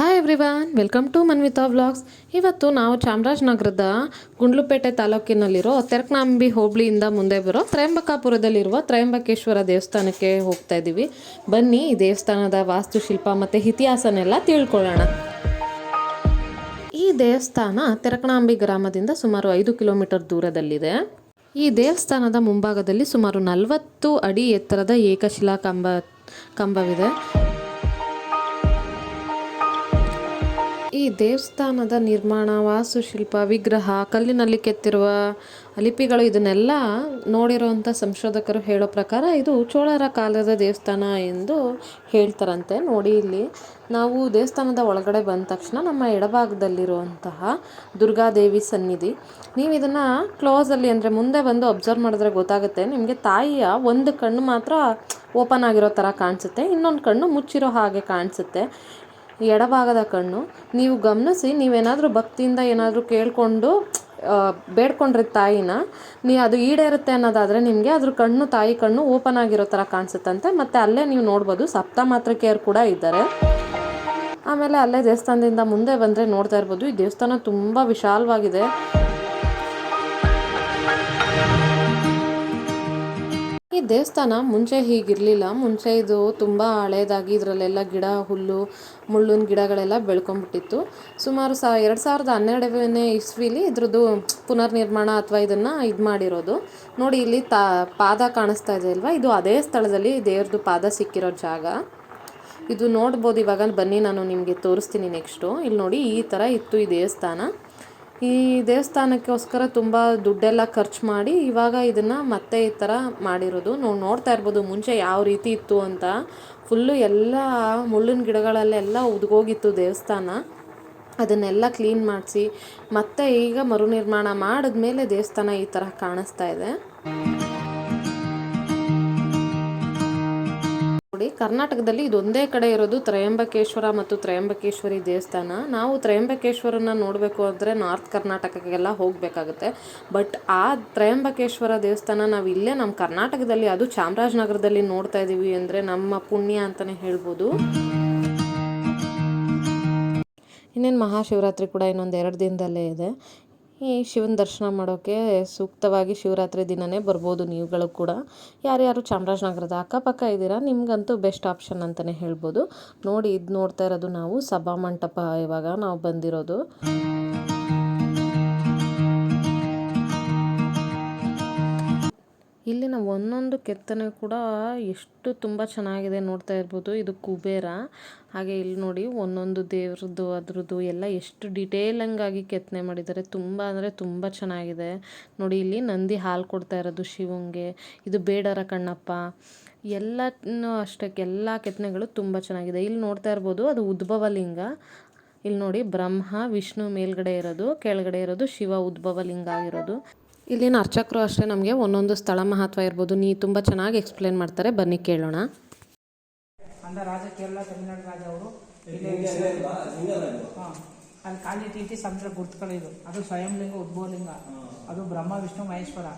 Hi everyone welcome to Manvita vlogs ಇವತ್ತು ನಾವು ಚಾಮರಾಜನಗರದ ಗುಂಡ್ಲುಪೇಟೆ ತಾಲೂಕಿನಲ್ಲಿರೋ ತೆರಕನಾಂಬಿ ಹೋಬಳಿಯಿಂದ ಮುಂದೆ ಬರೋ ತ್ರಯಂಬಕಾಪುರದಲ್ಲಿರುವ ತ್ರಯಂಬಕೇಶ್ವರ ದೇವಸ್ಥಾನಕ್ಕೆ ಹೋಗ್ತಾ ಇದ್ದೀವಿ. ಬನ್ನಿ, ಈ ದೇವಸ್ಥಾನದ ವಾಸ್ತುಶಿಲ್ಪ ಮತ್ತು ಇತಿಹಾಸನೆಲ್ಲ ತಿಳ್ಕೊಳ್ಳೋಣ. ಈ ದೇವಸ್ಥಾನ ತೆರಕನಾಂಬಿ ಗ್ರಾಮದಿಂದ ಸುಮಾರು ಐದು ಕಿಲೋಮೀಟರ್ ದೂರದಲ್ಲಿದೆ. ಈ ದೇವಸ್ಥಾನದ ಮುಂಭಾಗದಲ್ಲಿ ಸುಮಾರು ನಲವತ್ತು ಅಡಿ ಎತ್ತರದ ಏಕಶಿಲಾ ಕಂಬ ಕಂಬವಿದೆ. ಈ ದೇವಸ್ಥಾನದ ನಿರ್ಮಾಣ, ವಾಸ್ತುಶಿಲ್ಪ, ವಿಗ್ರಹ, ಕಲ್ಲಿನಲ್ಲಿ ಕೆತ್ತಿರುವ ಲಿಪಿಗಳು ಇದನ್ನೆಲ್ಲ ನೋಡಿರುವಂಥ ಸಂಶೋಧಕರು ಹೇಳೋ ಪ್ರಕಾರ ಇದು ಚೋಳರ ಕಾಲದ ದೇವಸ್ಥಾನ ಎಂದು ಹೇಳ್ತಾರಂತೆ. ನೋಡಿ ಇಲ್ಲಿ ನಾವು ದೇವಸ್ಥಾನದ ಒಳಗಡೆ ಬಂದ ತಕ್ಷಣ ನಮ್ಮ ಎಡಭಾಗದಲ್ಲಿರುವಂತಹ ದುರ್ಗಾದೇವಿ ಸನ್ನಿಧಿ. ನೀವು ಇದನ್ನು ಕ್ಲೋಸಲ್ಲಿ ಅಂದರೆ ಮುಂದೆ ಬಂದು ಅಬ್ಸರ್ವ್ ಮಾಡಿದ್ರೆ ಗೊತ್ತಾಗುತ್ತೆ. ನಿಮಗೆ ತಾಯಿಯ ಒಂದು ಕಣ್ಣು ಮಾತ್ರ ಓಪನ್ ಆಗಿರೋ ಥರ ಕಾಣಿಸುತ್ತೆ, ಇನ್ನೊಂದು ಕಣ್ಣು ಮುಚ್ಚಿರೋ ಹಾಗೆ ಕಾಣಿಸುತ್ತೆ. ಎಡಭಾಗದ ಕಣ್ಣು. ನೀವು ಗಮನಿಸಿ, ನೀವೇನಾದರೂ ಭಕ್ತಿಯಿಂದ ಏನಾದರೂ ಕೇಳಿಕೊಂಡು ಬೇಡ್ಕೊಂಡ್ರೆ ತಾಯಿನ, ನೀ ಅದು ಈಡೇರುತ್ತೆ ಅನ್ನೋದಾದರೆ ನಿಮಗೆ ಅದ್ರ ಕಣ್ಣು, ತಾಯಿ ಕಣ್ಣು ಓಪನ್ ಆಗಿರೋ ಥರ ಕಾಣಿಸುತ್ತಂತೆ. ಮತ್ತು ಅಲ್ಲೇ ನೀವು ನೋಡ್ಬೋದು, ಸಪ್ತ ಮಾತೃಕೆಯರು ಕೂಡ ಇದ್ದಾರೆ. ಆಮೇಲೆ ಅಲ್ಲೇ ದೇವಸ್ಥಾನದಿಂದ ಮುಂದೆ ಬಂದರೆ ನೋಡ್ತಾ ಇರ್ಬೋದು, ಈ ದೇವಸ್ಥಾನ ತುಂಬ ವಿಶಾಲವಾಗಿದೆ. ಈ ದೇವಸ್ಥಾನ ಮುಂಚೆ ಹೀಗಿರಲಿಲ್ಲ. ಮುಂಚೆ ಇದು ತುಂಬ ಹಳೇದಾಗಿ ಇದರಲ್ಲೆಲ್ಲ ಗಿಡ, ಹುಲ್ಲು, ಮುಳ್ಳುನ್ ಗಿಡಗಳೆಲ್ಲ ಬೆಳ್ಕೊಂಡ್ಬಿಟ್ಟಿತ್ತು. ಸುಮಾರು ಸಾ, ಎರಡು ಸಾವಿರದ ಹನ್ನೆರಡನೇ ಇಸ್ವಿಲಿ ಇದ್ರದ್ದು ಪುನರ್ನಿರ್ಮಾಣ ಅಥವಾ ಇದನ್ನು ಇದು ಮಾಡಿರೋದು. ನೋಡಿ, ಇಲ್ಲಿ ತಾ, ಪಾದ ಕಾಣಿಸ್ತಾ ಇದೆ ಅಲ್ವಾ? ಇದು ಅದೇ ಸ್ಥಳದಲ್ಲಿ ದೇವ್ರದ್ದು ಪಾದ ಸಿಕ್ಕಿರೋ ಜಾಗ. ಇದು ನೋಡ್ಬೋದು ಇವಾಗ. ಬನ್ನಿ, ನಾನು ನಿಮಗೆ ತೋರಿಸ್ತೀನಿ ನೆಕ್ಸ್ಟು. ಇಲ್ಲಿ ನೋಡಿ ಈ ಥರ ಇತ್ತು ಈ ದೇವಸ್ಥಾನ. ಈ ದೇವಸ್ಥಾನಕ್ಕೋಸ್ಕರ ತುಂಬ ದುಡ್ಡೆಲ್ಲ ಖರ್ಚು ಮಾಡಿ ಇವಾಗ ಇದನ್ನು ಮತ್ತೆ ಈ ಥರ ಮಾಡಿರೋದು. ನಾವು ನೋಡ್ತಾ ಇರ್ಬೋದು ಮುಂಚೆ ಯಾವ ರೀತಿ ಇತ್ತು ಅಂತ. ಫುಲ್ಲು ಎಲ್ಲ ಮುಳ್ಳಿನ ಗಿಡಗಳಲ್ಲೆಲ್ಲ ಉದ್ಗೋಗಿತ್ತು ದೇವಸ್ಥಾನ. ಅದನ್ನೆಲ್ಲ ಕ್ಲೀನ್ ಮಾಡಿಸಿ ಮತ್ತೆ ಈಗ ಮರುನಿರ್ಮಾಣ ಮಾಡಿದ್ಮೇಲೆ ದೇವಸ್ಥಾನ ಈ ಥರ ಕಾಣಿಸ್ತಾ ಇದೆ. ಕರ್ನಾಟಕದಲ್ಲಿ ಇದೊಂದೇ ಕಡೆ ಇರೋದು ತ್ರಯಂಬಕೇಶ್ವರ ಮತ್ತು ತ್ರಯಂಬಕೇಶ್ವರಿ ದೇವಸ್ಥಾನ. ನಾವು ತ್ರಯಂಬಕೇಶ್ವರನ ನೋಡಬೇಕು ಅಂದರೆ ನಾರ್ತ್ ಕರ್ನಾಟಕಕ್ಕೆಲ್ಲ ಹೋಗಬೇಕಾಗುತ್ತೆ. ಬಟ್ ಆ ತ್ರಯಂಬಕೇಶ್ವರ ದೇವಸ್ಥಾನ ನಾವು ಇಲ್ಲೇ ನಮ್ಮ ಕರ್ನಾಟಕದಲ್ಲಿ, ಅದು ಚಾಮರಾಜನಗರದಲ್ಲಿ ನೋಡ್ತಾ ಇದ್ದೀವಿ ಅಂದರೆ ನಮ್ಮ ಪುಣ್ಯ ಅಂತಲೇ ಹೇಳ್ಬೋದು. ಇನ್ನೇನು ಮಹಾಶಿವರಾತ್ರಿ ಕೂಡ ಇನ್ನೊಂದು ಎರಡು ದಿನದಲ್ಲೇ ಇದೆ. ಈ ಶಿವನ ದರ್ಶನ ಮಾಡೋಕ್ಕೆ ಸೂಕ್ತವಾಗಿ ಶಿವರಾತ್ರಿ ದಿನವೇ ಬರ್ಬೋದು ನೀವುಗಳು ಕೂಡ. ಯಾರ್ಯಾರು ಚಾಮರಾಜನಗರದ ಅಕ್ಕಪಕ್ಕ ಇದ್ದೀರಾ, ನಿಮಗಂತೂ ಬೆಸ್ಟ್ ಆಪ್ಷನ್ ಅಂತಲೇ ಹೇಳ್ಬೋದು. ನೋಡಿ, ಇದು ನೋಡ್ತಾ ಇರೋದು ನಾವು ಸಭಾ ಮಂಟಪ ಇವಾಗ ನಾವು ಬಂದಿರೋದು. ಇಲ್ಲಿನ ಒಂದೊಂದು ಕೆತ್ತನೆ ಕೂಡ ಎಷ್ಟು ತುಂಬ ಚೆನ್ನಾಗಿದೆ ನೋಡ್ತಾ ಇರ್ಬೋದು. ಇದು ಕುಬೇರ. ಹಾಗೆ ಇಲ್ಲಿ ನೋಡಿ ಒಂದೊಂದು ದೇವ್ರದ್ದು, ಅದ್ರದ್ದು ಎಲ್ಲ ಎಷ್ಟು ಡಿಟೇಲಂಗಾಗಿ ಕೆತ್ತನೆ ಮಾಡಿದ್ದಾರೆ. ತುಂಬ ಅಂದರೆ ತುಂಬ ಚೆನ್ನಾಗಿದೆ. ನೋಡಿ ಇಲ್ಲಿ ನಂದಿ ಹಾಲು ಕೊಡ್ತಾ ಇರೋದು ಶಿವಂಗೆ. ಇದು ಬೇಡರ ಕಣ್ಣಪ್ಪ. ಎಲ್ಲ ಅಷ್ಟಕ್ಕೆ ಎಲ್ಲ ಕೆತ್ತನೆಗಳು ತುಂಬ ಚೆನ್ನಾಗಿದೆ. ಇಲ್ಲಿ ನೋಡ್ತಾ ಇರ್ಬೋದು ಅದು ಉದ್ಭವ ಲಿಂಗ ಇಲ್ಲಿ ನೋಡಿ ಬ್ರಹ್ಮ, ವಿಷ್ಣು ಮೇಲ್ಗಡೆ ಇರೋದು, ಕೆಳಗಡೆ ಇರೋದು ಶಿವ ಉದ್ಭವ ಲಿಂಗ ಆಗಿರೋದು. ಇಲ್ಲಿನ ಅರ್ಚಕರು ಅಷ್ಟೇ ನಮಗೆ ಒಂದೊಂದು ಸ್ಥಳ ಮಹತ್ವ ಇರ್ಬೋದು. ನೀ ತುಂಬ ಚೆನ್ನಾಗಿ ಎಕ್ಸ್ಪ್ಲೇನ್ ಮಾಡ್ತಾರೆ. ಬನ್ನಿ ಕೇಳೋಣ. ಅಂದ ರಾಜ ಕೇರಳ ತಮಿಳುನಾಡು ರಾಜ ಅವರು. ಅಲ್ಲಿ ಕಾಳಿ ಟಿ ಸಮುದ್ರ ಗುರುತುಗಳಿದು ಅದು ಸ್ವಯಂ ಸ್ವಯಂಲಿಂಗ ಉದ್ಭವಲಿಂಗ. ಅದು ಬ್ರಹ್ಮ ವಿಷ್ಣು ಮಹೇಶ್ವರ.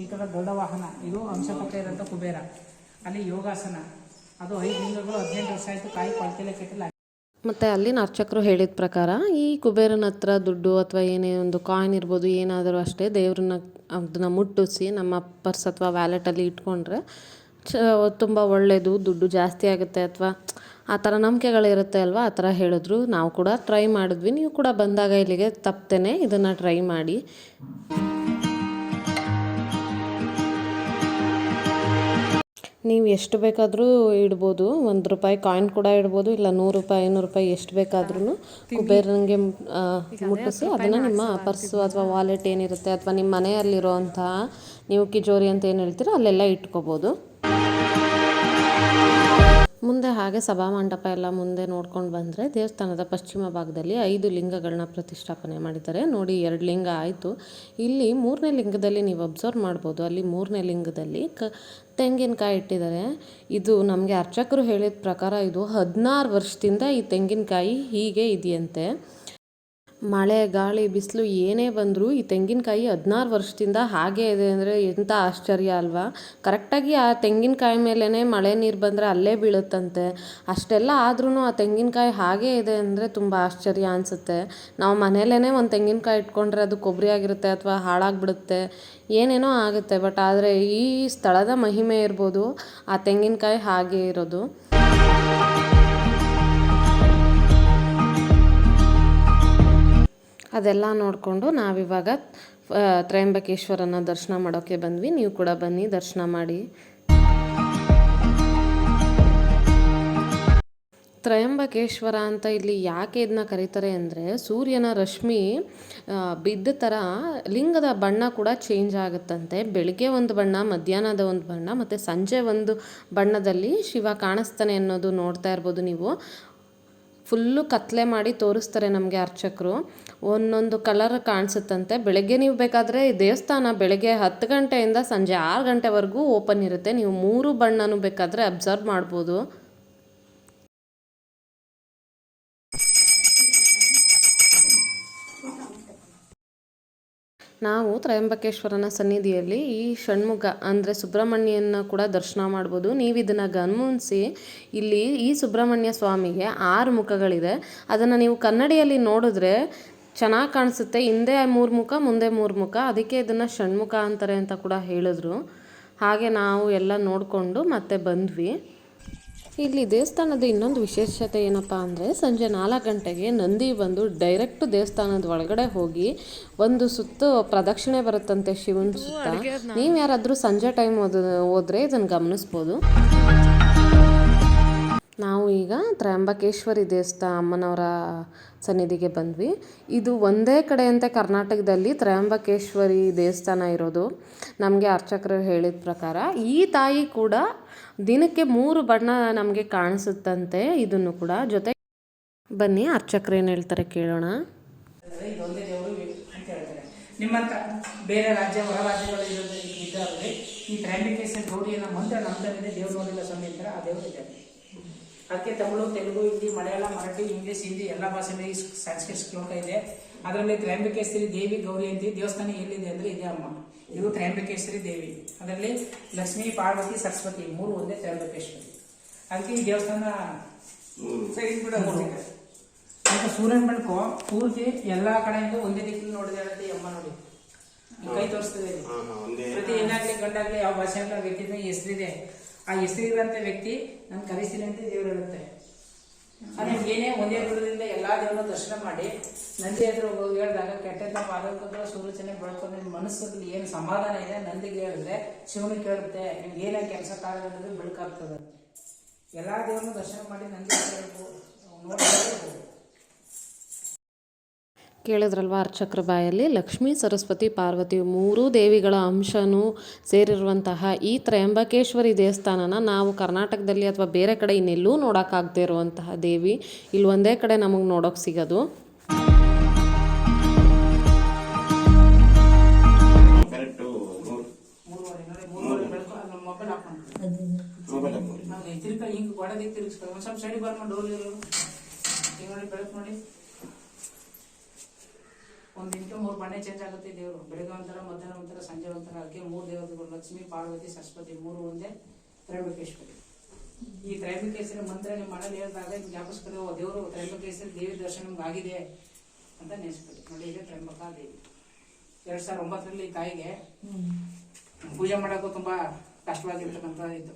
ಈ ಕಡೆ ದೊಡ್ಡ ವಾಹನ. ಇದು ಅಂಶಪಕ್ಕ ಇರೋಂಥ ಕುಬೇರ. ಅಲ್ಲಿ ಯೋಗಾಸನ. ಅದು ಐದು ಲಿಂಗಗಳು ಹದಿನೆಂಟು ವರ್ಷ ಆಯಿತು ಕಾಯಿ ಕೊಳ್ತಿಲೆ ಕೆಟ್ಟಿಲ್ಲ. ಮತ್ತು ಅಲ್ಲಿನ ಅರ್ಚಕರು ಹೇಳಿದ ಪ್ರಕಾರ, ಈ ಕುಬೇರನ ಹತ್ರ ದುಡ್ಡು ಅಥವಾ ಏನೇ ಒಂದು ಕಾಯಿನ್ ಇರ್ಬೋದು, ಏನಾದರೂ ಅಷ್ಟೇ ದೇವ್ರನ್ನ ಅದನ್ನ ಮುಟ್ಟಿಸಿ ನಮ್ಮ ಪರ್ಸ್ ಅಥವಾ ವ್ಯಾಲೆಟಲ್ಲಿ ಇಟ್ಕೊಂಡ್ರೆ ಚ, ತುಂಬ ಒಳ್ಳೆಯದು ದುಡ್ಡು ಜಾಸ್ತಿ ಆಗುತ್ತೆ ಅಥವಾ ಆ ಥರ ನಂಬಿಕೆಗಳಿರುತ್ತೆ ಅಲ್ವಾ? ಆ ಥರ ಹೇಳಿದ್ರು. ನಾವು ಕೂಡ ಟ್ರೈ ಮಾಡಿದ್ವಿ. ನೀವು ಕೂಡ ಬಂದಾಗ ಇಲ್ಲಿಗೆ ತಪ್ತೇನೆ. ಇದನ್ನು ಟ್ರೈ ಮಾಡಿ. ನೀವು ಎಷ್ಟು ಬೇಕಾದರೂ ಇಡ್ಬೋದು. ಒಂದು ರೂಪಾಯಿ ಕಾಯಿನ್ ಕೂಡ ಇಡ್ಬೋದು. ಇಲ್ಲ ನೂರು ರೂಪಾಯಿ ಐನೂರು ರೂಪಾಯಿ ಎಷ್ಟು ಬೇಕಾದ್ರೂ ಕುಬೇರನಿಗೆ ಮುಟ್ಟಿಸಿ. ಅದನ್ನು ನಿಮ್ಮ ಪರ್ಸು ಅಥವಾ ವಾಲೆಟ್ ಏನಿರುತ್ತೆ ಅಥವಾ ನಿಮ್ಮ ಮನೆಯಲ್ಲಿರುವಂತಹ ನೀವು ಕಿಜೋರಿ ಅಂತ ಏನು ಹೇಳ್ತೀರೋ ಅಲ್ಲೆಲ್ಲ ಇಟ್ಕೋಬೋದು. ಮುಂದೆ ಹಾಗೆ ಸಭಾಮಂಟಪ ಎಲ್ಲ ಮುಂದೆ ನೋಡ್ಕೊಂಡು ಬಂದರೆ ದೇವಸ್ಥಾನದ ಪಶ್ಚಿಮ ಭಾಗದಲ್ಲಿ ಐದು ಲಿಂಗಗಳನ್ನ ಪ್ರತಿಷ್ಠಾಪನೆ ಮಾಡಿದ್ದಾರೆ. ನೋಡಿ, ಎರಡು ಲಿಂಗ ಆಯಿತು. ಇಲ್ಲಿ ಮೂರನೇ ಲಿಂಗದಲ್ಲಿ ನೀವು ಅಬ್ಸರ್ವ್ ಮಾಡ್ಬೋದು. ಅಲ್ಲಿ ಮೂರನೇ ಲಿಂಗದಲ್ಲಿ ಕ ತೆಂಗಿನಕಾಯಿ ಇಟ್ಟಿದ್ದಾರೆ. ಇದು ನಮಗೆ ಅರ್ಚಕರು ಹೇಳಿದ ಪ್ರಕಾರ ಇದು ಹದಿನಾರು ವರ್ಷದಿಂದ ಈ ತೆಂಗಿನಕಾಯಿ ಹೀಗೆ ಇದೆಯಂತೆ. ಮಳೆ, ಗಾಳಿ, ಬಿಸಿಲು ಏನೇ ಬಂದರೂ ಈ ತೆಂಗಿನಕಾಯಿ ಹದಿನಾರು ವರ್ಷದಿಂದ ಹಾಗೇ ಇದೆ ಅಂದರೆ ಎಂಥ ಆಶ್ಚರ್ಯ ಅಲ್ವಾ? ಕರೆಕ್ಟಾಗಿ ಆ ತೆಂಗಿನಕಾಯಿ ಮೇಲೇ ಮಳೆ ನೀರು ಬಂದರೆ ಅಲ್ಲೇ ಬೀಳುತ್ತಂತೆ. ಅಷ್ಟೆಲ್ಲ ಆದ್ರೂ ಆ ತೆಂಗಿನಕಾಯಿ ಹಾಗೇ ಇದೆ ಅಂದರೆ ತುಂಬ ಆಶ್ಚರ್ಯ ಅನಿಸುತ್ತೆ. ನಾವು ಮನೇಲೇ ಒಂದು ತೆಂಗಿನಕಾಯಿ ಇಟ್ಕೊಂಡ್ರೆ ಅದು ಕೊಬ್ಬರಿ ಆಗಿರುತ್ತೆ ಅಥವಾ ಹಾಳಾಗಿಬಿಡುತ್ತೆ. ಏನೇನೋ ಆಗುತ್ತೆ, ಬಟ್ ಆದರೆ ಈ ಸ್ಥಳದ ಮಹಿಮೆ ಇರ್ಬೋದು ಆ ತೆಂಗಿನಕಾಯಿ ಹಾಗೇ ಇರೋದು. ಅದೆಲ್ಲ ನೋಡಿಕೊಂಡು ನಾವಿವಾಗ ತ್ರಯಂಬಕೇಶ್ವರನ ದರ್ಶನ ಮಾಡೋಕ್ಕೆ ಬಂದ್ವಿ. ನೀವು ಕೂಡ ಬನ್ನಿ, ದರ್ಶನ ಮಾಡಿ. ತ್ರಯಂಬಕೇಶ್ವರ ಅಂತ ಇಲ್ಲಿ ಯಾಕೆ ಇದನ್ನ ಕರೀತಾರೆ ಅಂದರೆ, ಸೂರ್ಯನ ರಶ್ಮಿ ಬಿದ್ದ ಥರ ಲಿಂಗದ ಬಣ್ಣ ಕೂಡ ಚೇಂಜ್ ಆಗುತ್ತಂತೆ. ಬೆಳಗ್ಗೆ ಒಂದು ಬಣ್ಣ, ಮಧ್ಯಾಹ್ನದ ಒಂದು ಬಣ್ಣ, ಮತ್ತು ಸಂಜೆ ಒಂದು ಬಣ್ಣದಲ್ಲಿ ಶಿವ ಕಾಣಿಸ್ತಾನೆ ಅನ್ನೋದು ನೋಡ್ತಾ ಇರ್ಬೋದು ನೀವು. ಫುಲ್ಲು ಕತ್ಲೆ ಮಾಡಿ ತೋರಿಸ್ತಾರೆ ನಮಗೆ ಅರ್ಚಕರು. ಒಂದೊಂದು ಕಲರ್ ಕಾಣಿಸುತ್ತಂತೆ. ಬೆಳಗ್ಗೆ ನೀವು ಬೇಕಾದರೆ ದೇವಸ್ಥಾನ ಬೆಳಗ್ಗೆ ಹತ್ತು ಗಂಟೆಯಿಂದ ಸಂಜೆ ಆರು ಗಂಟೆವರೆಗೂ ಓಪನ್ ಇರುತ್ತೆ. ನೀವು ಮೂರು ಬಣ್ಣನೂ ಬೇಕಾದರೆ ಅಬ್ಸರ್ವ್ ಮಾಡ್ಬೋದು. ನಾವು ತ್ರಯಂಬಕೇಶ್ವರನ ಸನ್ನಿಧಿಯಲ್ಲಿ ಈ ಷಣ್ಮುಖ, ಅಂದರೆ ಸುಬ್ರಹ್ಮಣ್ಯನ ಕೂಡ ದರ್ಶನ ಮಾಡ್ಬೋದು. ನೀವು ಇದನ್ನು ಗಮನಿಸಿ, ಇಲ್ಲಿ ಈ ಸುಬ್ರಹ್ಮಣ್ಯ ಸ್ವಾಮಿಗೆ ಆರು ಮುಖಗಳಿದೆ. ಅದನ್ನು ನೀವು ಕನ್ನಡಿಯಲ್ಲಿ ನೋಡಿದ್ರೆ ಚೆನ್ನಾಗಿ ಕಾಣಿಸುತ್ತೆ. ಹಿಂದೆ ಮೂರು ಮುಖ, ಮುಂದೆ ಮೂರು ಮುಖ, ಅದಕ್ಕೆ ಇದನ್ನು ಷಣ್ಮುಖ ಅಂತಾರೆ ಅಂತ ಕೂಡ ಹೇಳಿದ್ರು. ಹಾಗೆ ನಾವು ಎಲ್ಲ ನೋಡಿಕೊಂಡು ಮತ್ತೆ ಬಂದ್ವಿ. ಇಲ್ಲಿ ದೇವಸ್ಥಾನದ ಇನ್ನೊಂದು ವಿಶೇಷತೆ ಏನಪ್ಪ ಅಂದರೆ ಸಂಜೆ ನಾಲ್ಕು ಗಂಟೆಗೆ ನಂದಿ ಬಂದು ಡೈರೆಕ್ಟ್ ದೇವಸ್ಥಾನದ ಒಳಗಡೆ ಹೋಗಿ ಒಂದು ಸುತ್ತು ಪ್ರದಕ್ಷಿಣೆ ಬರುತ್ತಂತೆ ಶಿವನ ಸುತ್ತ. ನೀವು ಯಾರಾದರೂ ಸಂಜೆ ಟೈಮ್ ಹೋದ್ರೆ ಇದನ್ನು ಗಮನಿಸ್ಬೋದು. ನಾವು ಈಗ ತ್ರಯಂಬಕೇಶ್ವರಿ ದೇವಸ್ಥಾನ ಅಮ್ಮನವರ ಸನ್ನಿಧಿಗೆ ಬಂದ್ವಿ. ಇದು ಒಂದೇ ಕಡೆಯಂತೆ ಕರ್ನಾಟಕದಲ್ಲಿ ತ್ರಯಂಬಕೇಶ್ವರಿ ದೇವಸ್ಥಾನ ಇರೋದು. ನಮಗೆ ಅರ್ಚಕರು ಹೇಳಿದ ಪ್ರಕಾರ ಈ ತಾಯಿ ಕೂಡ ದಿನಕ್ಕೆ ಮೂರು ಬಣ್ಣ ನಮಗೆ ಕಾಣಿಸುತ್ತಂತೆ. ಇದನ್ನು ಕೂಡ ಜೊತೆ ಬನ್ನಿ, ಅರ್ಚಕರು ಏನು ಹೇಳ್ತಾರೆ ಕೇಳೋಣ. ನಿಮ್ಮಂತ ಬೇರೆ ರಾಜ್ಯ ಹೊರ ರಾಜ್ಯಗಳು ಈ ಗೌರಿಯನ್ನ ಮಂತ್ರ ದೇವರು ನೋಡಿಲ್ಲ ಇದ್ದಾರೆ ಅದಕ್ಕೆ ತಮಿಳು ತೆಲುಗು ಹಿಂದಿ ಮಲಯಾಳ ಮರಾಠಿ ಇಂಗ್ಲಿಷ್ ಹಿಂದಿ ಎಲ್ಲ ಭಾಷೆಯಲ್ಲಿ ಸಂಸ್ಕೃತ ಶ್ಲೋಕ ಇದೆ. ಅದರಲ್ಲಿ ತ್ರಯಂಬಕೇಶ್ವರಿ ದೇವಿ ಗೌರಿ ಅಂತ ದೇವಸ್ಥಾನ ಎಲ್ಲಿದೆ ಅಂದ್ರೆ ಇದೆ ಅಮ್ಮ. ಇದು ತ್ರಯಂಬಕೇಶ್ವರಿ ದೇವಿ. ಅದರಲ್ಲಿ ಲಕ್ಷ್ಮೀ ಪಾರ್ವತಿ ಸರಸ್ವತಿ ಮೂರು ಒಂದೇ ತ್ರಯಂಬಕೇಶ್ವರಿ. ಅದಕ್ಕೆ ಈ ದೇವಸ್ಥಾನ. ಮತ್ತೆ ಸೂರ್ಯನ ಬೆಳಕು ಪೂರ್ತಿ ಎಲ್ಲಾ ಕಡೆಯಿಂದ ಒಂದೇ ದಿಕ್ಕಿನ ನೋಡಿದೆ ಹೇಳುತ್ತೆ ಅಮ್ಮ ನೋಡಿ. ಕೈ ತೋರಿಸ್ತದೆ. ಪ್ರತಿ ಹೆಣ್ಣಾಗ್ಲಿ ಗಂಡಾಗ್ಲಿ ಯಾವ ಭಾಷೆ ಅಂತ ವ್ಯಕ್ತಿ ಹೆಸರಿದೆ. ಆ ಹೆಸರಿರುವಂತ ವ್ಯಕ್ತಿ ನಾನು ಕರೆಸ್ತೀನಿ ಅಂತ ದೇವ್ರು ಹೇಳುತ್ತೆ ಅದೇ ಏನೇ ಒಂದೇ ಗುರುದಿಂದ ಎಲ್ಲಾ ದೇವರ ದರ್ಶನ ಮಾಡಿ, ನಂದಿ ಹತ್ರ ಹೇಳಿದಾಗ ಕೆಟ್ಟದ ಪಾದಕಂದ್ರೆ ಸೂರ್ಯಚನೆ ಬೆಳ್ಕೊಂಡು ಮನಸ್ಸಲ್ಲಿ ಏನು ಸಮಾಧಾನ ಇದೆ ನಂದಿಗೆ ಹೇಳಿದ್ರೆ ಶಿವನಿಗೆ ಕೇಳುತ್ತೆ ನಿಮ್ಗೆ ಏನೇ ಕೆಲಸ ಅನ್ನೋದು ಬೆಳಕಾಗ್ತದೆ ಎಲ್ಲಾ ದೇವರ ದರ್ಶನ ಮಾಡಿ ನಂದಿ ಹೇಳ್ಬೋದು ನೋಡಿ ಹೋಗು. ಕೇಳಿದ್ರಲ್ವ ಅರ್ಚಕ್ರ ಬಾಯಲ್ಲಿ? ಲಕ್ಷ್ಮೀ ಸರಸ್ವತಿ ಪಾರ್ವತಿ ಮೂರೂ ದೇವಿಗಳ ಅಂಶನೂ ಸೇರಿರುವಂತಹ ಈ ತ್ರಯಂಬಕೇಶ್ವರಿ ದೇವಸ್ಥಾನನ ನಾವು ಕರ್ನಾಟಕದಲ್ಲಿ ಅಥವಾ ಬೇರೆ ಕಡೆ ಇನ್ನೆಲ್ಲೂ ನೋಡೋಕ್ಕಾಗದೇ ಇರುವಂತಹ ದೇವಿ. ಇಲ್ಲಿ ಒಂದೇ ಕಡೆ ನಮಗೆ ನೋಡೋಕೆ ಸಿಗೋದು. ತಿರ್ಗ ಹಿಂಗೆ ಗೋಡೆಗೆ ತಿರುಗಿಸ್ಕೊಂಡು ಒಂದು ಸ್ವಲ್ಪ ಸೈಡ್ ಬರ್ಕೊಂಡು ಡೋಲ್ ಇರೋದು ಹಿಂಗೆ ನೋಡಿ ಬೆಳಕು ನೋಡಿ. ಒಂದು ದಿನಕ್ಕೆ ಮೂರು ಬಣ್ಣೆ ಚೇಂಜ್ ಆಗುತ್ತೆ ದೇವರು. ಬೆಳಗ್ಗೆ ಒಂಥರ, ಮಧ್ಯಾಹ್ನ ಒಂಥರ, ಸಂಜೆ ಒಂಥರ. ಅದಕ್ಕೆ ಮೂರು ದೇವತೆಗಳು ಲಕ್ಷ್ಮಿ, ಪಾರ್ವತಿ, ಸರಸ್ವತಿ ಮೂರು ಒಂದೇ ತ್ರೈಂಬಕೇಶ್ವರಿ ಈ ತ್ರೈಂಬಕೇಶ್ವರಿ ಮಂತ್ರ ನಿಮ್ಮ ಮನೇಲಿ ಹೇಳಿದಾಗ ಜ್ಞಾಪಿಸ್ಕೊಳ್ಳಿ ಓ ದೇವರು ತ್ರೈಂಬಕೇಶ್ವರಿ ದೇವಿ ದರ್ಶನ ನಿಮ್ಗೆ ಆಗಿದೆ ಅಂತ ನೆನೆಸ್ಕೊಳ್ಳಿ ನೋಡಿ ಇದೆ ತ್ರೈಂಬಕ ದೇವಿ. ಎರಡ್ ಸಾವಿರದ ಒಂಬತ್ತರಲ್ಲಿ ತಾಯಿಗೆ ಪೂಜೆ ಮಾಡೋಕ್ಕೂ ತುಂಬಾ ಕಷ್ಟವಾಗಿರ್ತಕ್ಕಂಥ ಇತ್ತು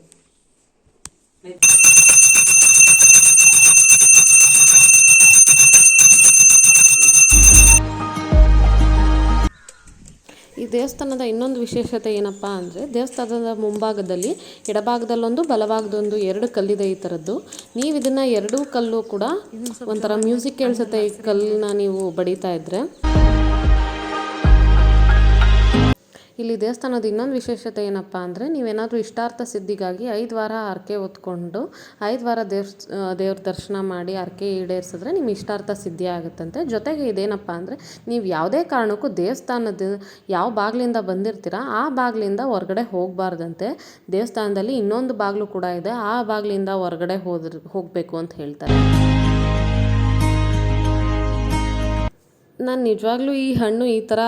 ಈ ದೇವಸ್ಥಾನದ ಇನ್ನೊಂದು ವಿಶೇಷತೆ ಏನಪ್ಪ ಅಂದರೆ ದೇವಸ್ಥಾನದ ಮುಂಭಾಗದಲ್ಲಿ ಎಡಭಾಗದಲ್ಲೊಂದು ಬಲಭಾಗದೊಂದು ಎರಡು ಕಲ್ಲಿದೆ ಈ ಥರದ್ದು ನೀವು ಇದನ್ನು ಎರಡೂ ಕಲ್ಲು ಕೂಡ ಒಂಥರ ಮ್ಯೂಸಿಕ್ ಕೇಳಿಸುತ್ತೆ ಈ ಕಲ್ಲನ್ನ ನೀವು ಬಡಿತಾ ಇದ್ರೆ. ಇಲ್ಲಿ ದೇವಸ್ಥಾನದ ಇನ್ನೊಂದು ವಿಶೇಷತೆ ಏನಪ್ಪ ಅಂದರೆ ನೀವೇನಾದರೂ ಇಷ್ಟಾರ್ಥ ಸಿದ್ಧಿಗಾಗಿ ಐದು ವಾರ ಹರಕೆ ಹೊತ್ಕೊಂಡು, ಐದು ವಾರ ದೇವ್ರ ದೇವ್ರ ದರ್ಶನ ಮಾಡಿ ಹರಕೆ ಈಡೇರಿಸಿದ್ರೆ ನಿಮ್ಮ ಇಷ್ಟಾರ್ಥ ಸಿದ್ಧಿ ಆಗುತ್ತಂತೆ. ಜೊತೆಗೆ ಇದೇನಪ್ಪ ಅಂದರೆ ನೀವು ಯಾವುದೇ ಕಾರಣಕ್ಕೂ ದೇವಸ್ಥಾನದ ಯಾವ ಬಾಗಿಲಿಂದ ಬಂದಿರ್ತೀರ, ಆ ಬಾಗಿಲಿಂದ ಹೊರಗಡೆ ಹೋಗಬಾರ್ದಂತೆ. ದೇವಸ್ಥಾನದಲ್ಲಿ ಇನ್ನೊಂದು ಬಾಗಿಲು ಕೂಡ ಇದೆ, ಆ ಬಾಗಿಲಿಂದ ಹೊರಗಡೆ ಹೋದ್ರ, ಹೋಗಬೇಕು ಅಂತ ಹೇಳ್ತಾರೆ. ನಾನು ನಿಜವಾಗ್ಲೂ ಈ ಹಣ್ಣು ಈ ಥರ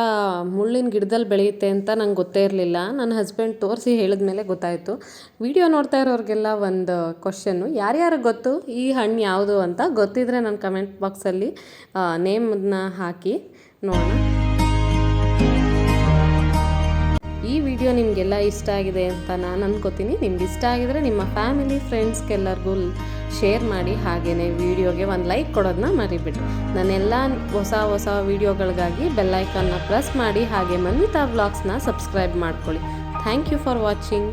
ಮುಳ್ಳಿನ ಗಿಡದಲ್ಲಿ ಬೆಳೆಯುತ್ತೆ ಅಂತ ನಂಗೆ ಗೊತ್ತೇ ಇರಲಿಲ್ಲ. ನನ್ನ ಹಸ್ಬೆಂಡ್ ತೋರಿಸಿ ಹೇಳಿದ ಮೇಲೆ ಗೊತ್ತಾಯಿತು. ವಿಡಿಯೋ ನೋಡ್ತಾ ಇರೋರಿಗೆಲ್ಲ ಒಂದು ಕ್ವಶನ್ನು ಯಾರ್ಯಾರು ಗೊತ್ತು? ಈ ಹಣ್ಣು ಯಾವುದು ಅಂತ ಗೊತ್ತಿದ್ರೆ ನನ್ನ ಕಮೆಂಟ್ ಬಾಕ್ಸಲ್ಲಿ ನೇಮನ್ನ ಹಾಕಿ ನೋಡೋಣ. ಈ ವಿಡಿಯೋ ನಿಮಗೆಲ್ಲ ಇಷ್ಟ ಆಗಿದೆ ಅಂತ ನಾನು ಅನ್ಕೋತೀನಿ. ನಿಮ್ಗೆ ಇಷ್ಟ ಆಗಿದ್ರೆ ನಿಮ್ಮ ಫ್ಯಾಮಿಲಿ ಫ್ರೆಂಡ್ಸ್ಗೆಲ್ಲರಿಗೂ ಶೇರ್ ಮಾಡಿ ಹಾಗೆಯೇ ವಿಡಿಯೋಗೆ ಒಂದು ಲೈಕ್ ಕೊಡೋದನ್ನ ಮರಿಬಿಡ್ರಿ. ನನ್ನೆಲ್ಲ ಹೊಸ ಹೊಸ ವಿಡಿಯೋಗಳಿಗಾಗಿ ಬೆಲ್ಲೈಕನ್ನ ಪ್ರೆಸ್ ಮಾಡಿ ಹಾಗೆ ಮನ್ವಿತಾ ವ್ಲಾಗ್ಸ್ನ ಸಬ್ಸ್ಕ್ರೈಬ್ ಮಾಡ್ಕೊಳ್ಳಿ. Thank you for watching.